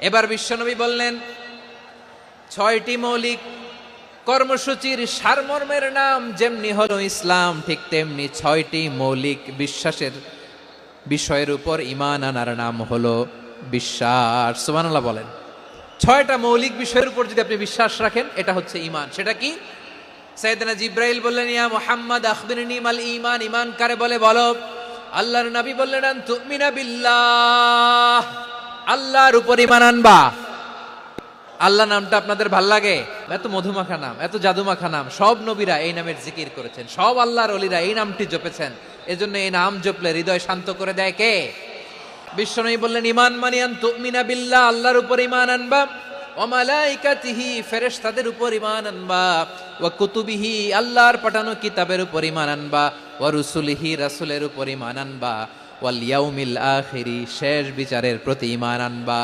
এবার বিশ্বনবী বললেন, ছয়টি মৌলিক কর্মসূচির সারমর্মের নাম যেমনি হলো ইসলাম, ঠিক তেমনি ছয়টি মৌলিক বিশ্বাসের বিষয়ের উপর ইমান আনার নাম হলো বিশ্বাস। সুবহানাল্লাহ বলেন। ছয়টা মৌলিক বিষয়ের উপর যদি আপনি বিশ্বাস রাখেন, এটা হচ্ছে ইমান সেটা কি? সাইয়েদনা জিব্রাইল বললেন, ইয়া মুহাম্মদ, আখবিরনি মাল ইমান ঈমান কারে বলে? বলো। আল্লাহর নবী বললেন তুমিনা বিল্লাহ। আল্লাহর উপর ঈমান আনবা। আল্লাহ নামটা আপনাদের ভালো লাগে? এত মধুমাখা নাম, এত জাদুমাখা নাম, সব নবীরা এই নামের জিকির করেছেন। সব আল্লাহর অলিরা এই নামটি জপেছেন। এজন্য এই নাম জপলে হৃদয় শান্ত করে দেয় কে? বিশ্বনবী বললেন ইমান মানিয়ান তুমিনা বিল্লাহ, আল্লাহর উপর ইমান আনবা। ও মালাইকাতিহি, ফেরেশতাদের উপর ইমান আনবা। ওয়া কুতুবিহি, আল্লাহর পাঠানো কিতাবের উপর ইমান আনবা। ওয়া রুসুলিহি, রাসূলের উপর ইমান আনবা। ওয়াল ইয়াউমিল আখিরি শেষ বিচারের প্রতি ইমান আনবা।